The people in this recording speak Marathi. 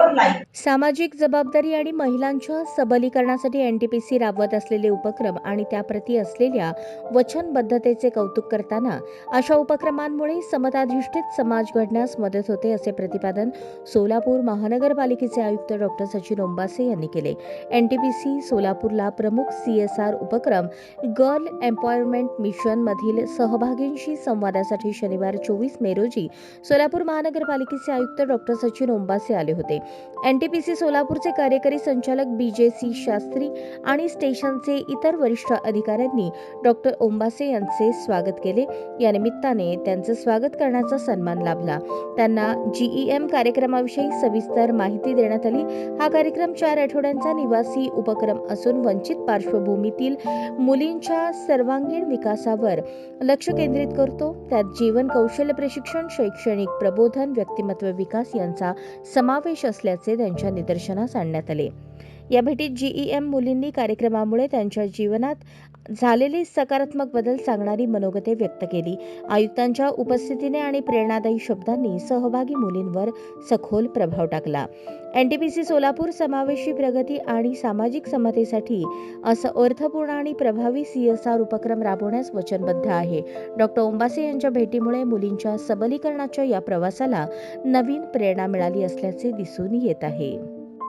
शेयर करें सामाजिक जबाबदारी आणि महिलांच्या सबलीकरणासाठी एन टी पी सी राबवत असलेले उपक्रम आणि त्याप्रती असलेल्या वचनबद्धतेचे कौतुक करताना अशा उपक्रमांमुळे समताधिष्ठित समाज घडण्यास मदत होते असे प्रतिपादन सोलापूर महानगरपालिकेचे आयुक्त डॉक्टर सचिन ओंबासे यांनी केले. एन टी पी सी सोलापूरला प्रमुख सी एस आर उपक्रम गर्ल एम्पॉवरमेंट मिशन मधील सहभागींशी संवादासाठी शनिवार चोवीस मे रोजी सोलापूर महानगरपालिकेचे आयुक्त डॉक्टर सचिन ओंबासे आले होते. एन टी पी सी सोलापूरचे कार्यकारी संचालक बी जे सी शास्त्री आणि स्टेशनचे इतर वरिष्ठ अधिकाऱ्यांनी डॉक्टर ओंबासे यांचे स्वागत केले. या निमित्ताने त्यांचं स्वागत करण्याचा सन्मान लाभला. त्यांना जीईएम कार्यक्रमाविषयी सविस्तर माहिती देण्यात आली. हा कार्यक्रम चार आठवड्यांचा निवासी उपक्रम असून वंचित पार्श्वभूमीतील मुलींच्या सर्वांगीण विकासावर लक्ष केंद्रित करतो. त्यात जीवन कौशल्य प्रशिक्षण शैक्षणिक प्रबोधन व्यक्तिमत्व विकास यांचा समावेश असल्याचे त्यांच्या निदर्शनास आणण्यात आले. या भेटीत जीईएम मुलींनी कार्यक्रमामुळे त्यांच्या जीवनात झालेले सकारात्मक बदल सांगणारी मनोगते व्यक्त केली. आयुक्तांच्या उपस्थितीने आणि प्रेरणादायी शब्दांनी सहभागी मुलींवर सखोल प्रभाव टाकला. एनटीपीसी सोलापूर समावेशी प्रगती आणि सामाजिक समतेसाठी असं अर्थपूर्ण आणि प्रभावी सीएसआर उपक्रम राबवण्यास वचनबद्ध आहे. डॉक्टर ओंबासे यांच्या भेटीमुळे मुलींच्या सबलीकरणाच्या या प्रवासाला नवीन प्रेरणा मिळाली असल्याचे दिसून येत आहे.